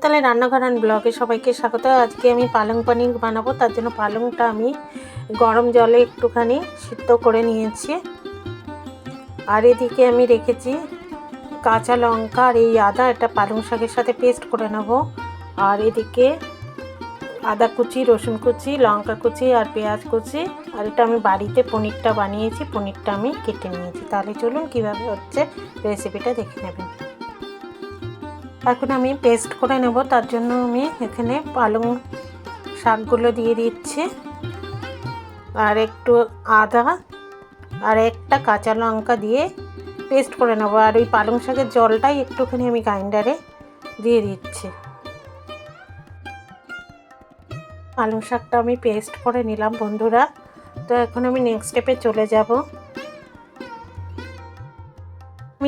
তাহলে রান্নাঘর অ্যান্ড ব্লগে সবাইকে স্বাগত। আজকে আমি পালং পানির বানাবো, তার জন্য পালংটা আমি গরম জলে একটুখানি সিদ্ধ করে নিয়েছি। আর এদিকে আমি রেখেছি কাঁচা লঙ্কা আর এই আদা, এটা পালং শাকের সাথে পেস্ট করে নেব। আর এদিকে আদা কুচি, রসুন কুচি, লঙ্কা কুচি আর পেঁয়াজ কুচি। আর এটা আমি বাড়িতে পনিরটা বানিয়েছি, পনিরটা আমি কেটে নিয়েছি। তাহলে চলুন কীভাবে হচ্ছে রেসিপিটা দেখে নেবেন। এখন আমি পেস্ট করে নেব, তার জন্য আমি এখানে পালং শাকগুলো দিয়ে দিচ্ছি। আর একটু আদা আর একটা কাঁচা লঙ্কা দিয়ে পেস্ট করে নেব। আর ওই পালং শাকের জলটাই একটুখানি আমি গ্রাইন্ডারে দিয়ে দিচ্ছি। পালং শাকটা আমি পেস্ট করে নিলাম বন্ধুরা। তো এখন আমি নেক্সট স্টেপে চলে যাব।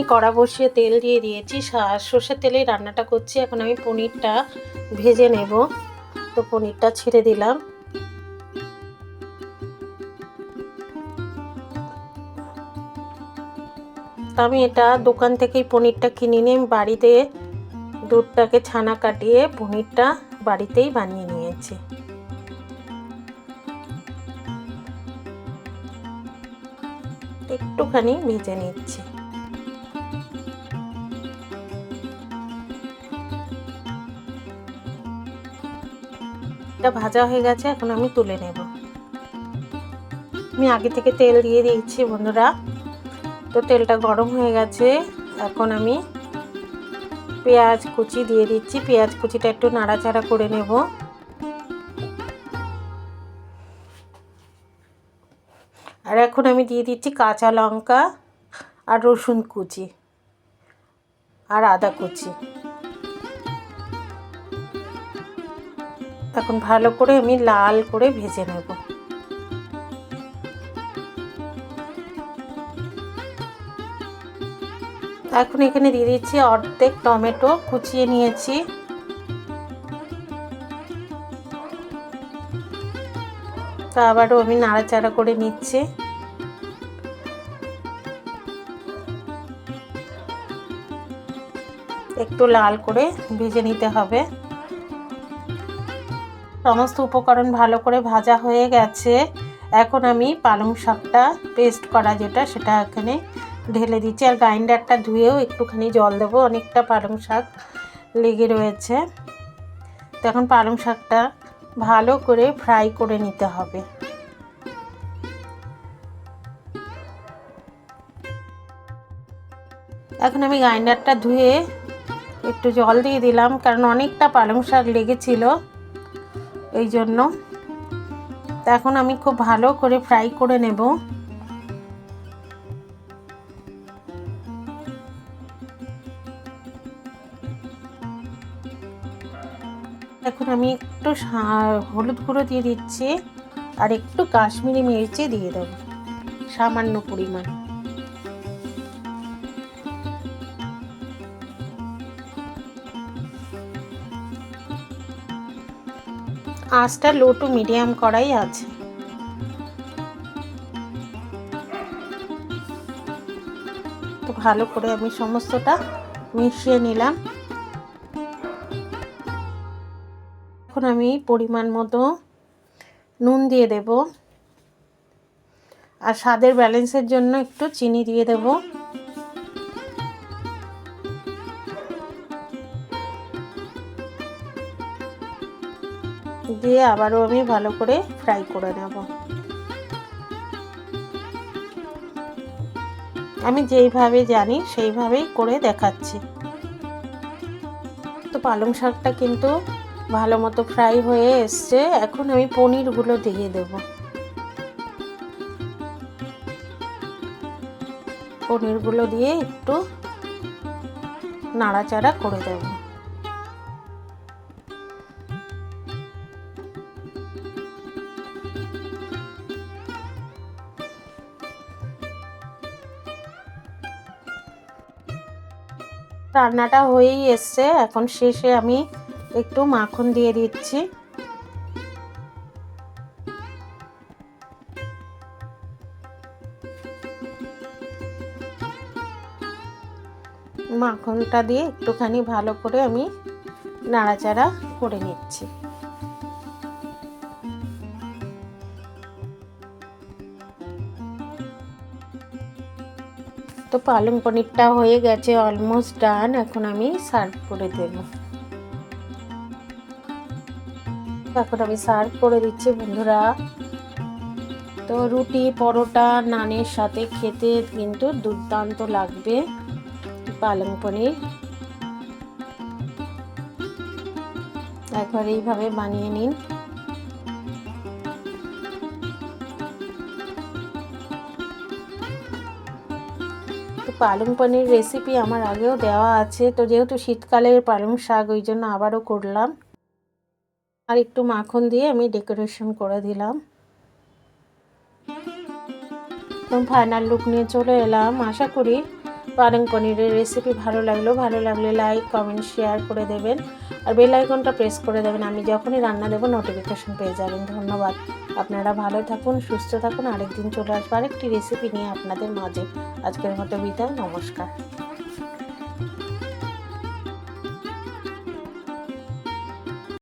আমি কড়া বসিয়ে তেল দিয়ে দিয়েছি। সর্ষের তেলেই রান্নাটা করছি। এখন আমি পনিরটা ভেজে নেব। তো পনিরটা ছেড়ে দিলাম। আমি এটা দোকান থেকেই পনিরটা কিনে নিয়ে আমি বাড়িতে দুধটাকে ছানা কাটিয়ে পনিরটা বাড়িতেই বানিয়ে নিয়েছি। একটুখানি ভেজে নিচ্ছি। এটা ভাজা হয়ে গেছে, এখন আমি তুলে নেব। আমি আগে থেকে তেল দিয়ে দিয়েছি বন্ধুরা। তো তেলটা গরম হয়ে গেছে, এখন আমি পেঁয়াজ কুচি দিয়ে দিচ্ছি। পেঁয়াজ কুচিটা একটু নাড়াচাড়া করে নেব। আর এখন আমি দিয়ে দিচ্ছি কাঁচা লঙ্কা আর রসুন কুচি আর আদা কুচি। এখন ভালো করে আমি লাল করে ভেজে নেব। এখন এখানে দিয়ে দিচ্ছি অর্ধেক টমেটো, কুচিয়ে নিয়েছি। তা আবারও আমি নাড়াচাড়া করে নিচ্ছি। একটু লাল করে ভেজে নিতে হবে। সমস্ত উপকরণ ভালো করে ভাজা হয়ে গেছে। এখন আমি পালং শাকটা পেস্ট করা যেটা, সেটা এখানে ঢেলে দিচ্ছি। আর গ্রাইন্ডারটা ধুয়েও একটুখানি জল দেবো, অনেকটা পালং শাক লেগে রয়েছে। তো এখন পালং শাকটা ভালো করে ফ্রাই করে নিতে হবে। এখন আমি গ্রাইন্ডারটা ধুয়ে একটু জল দিয়ে দিলাম, কারণ অনেকটা পালং শাক লেগেছিল। এই জন্য এখন আমি খুব ভালো করে ফ্রাই করে নেব। এখন আমি একটু হলুদ গুঁড়ো দিয়ে দিচ্ছি আর একটু কাশ্মীরি মির্চি দিয়ে দেবো, সামান্য পরিমাণ। আঁচটা লো টু মিডিয়াম করাই আছে। তো ভালো করে আমি সমস্তটা মিশিয়ে নিলাম। এখন আমি পরিমাণ মতো নুন দিয়ে দেব। আর স্বাদের ব্যালেন্সের জন্য একটু চিনি দিয়ে দেব। দিয়ে আবারও আমি ভালো করে ফ্রাই করে নেব। আমি যেইভাবে জানি সেইভাবেই করে দেখাচ্ছি। তো পালং শাকটা কিন্তু ভালো মতো ফ্রাই হয়ে এসছে। এখন আমি পনিরগুলো দিয়ে দেব। পনিরগুলো দিয়ে একটু নাড়াচাড়া করে দেব। রান্নাটা হয়েই এসছে। এখন শেষে আমি একটু মাখন দিয়ে দিচ্ছি। মাখনটা দিয়ে একটুখানি ভালো করে আমি নাড়াচাড়া করে নিচ্ছি। তো পালং পনিরটা হয়ে গেছে অলমোস্ট ডান এখন আমি সার্ভ করে দেব। এখন আমি সার্ভ করে দিচ্ছি, বন্ধুরা। তো রুটি, পরোটা, নানের সাথে খেতে কিন্তু দুর্দান্ত লাগবে পালং পনির। একবার এইভাবে বানিয়ে নিন। পালং পনির রেসিপি আমার আগেও দেওয়া আছে। তো যেহেতু শীতকালের পালং শাক, ওই জন্য আবারও করলাম। আর একটু মাখন দিয়ে আমি ডেকোরেশন করে দিলাম। ফাইনাল লুক নিয়ে চলে এলাম। আশা করি পালং পনিরের রেসিপি ভালো লাগল, ভালো লাগলে লাইক কমেন্ট শেয়ার করে দেবেন। আর বেল আইকনটা প্রেস করে দেবেন, আমি যখনই রান্না দেবো নোটিফিকেশন পেয়ে যাবেন। ধন্যবাদ। আপনারা ভালো থাকুন, সুস্থ থাকুন। আরেকদিন চলে আসব আরেকটি রেসিপি নিয়ে আপনাদের মাঝে। আজকের মতো বিদায়, নমস্কার।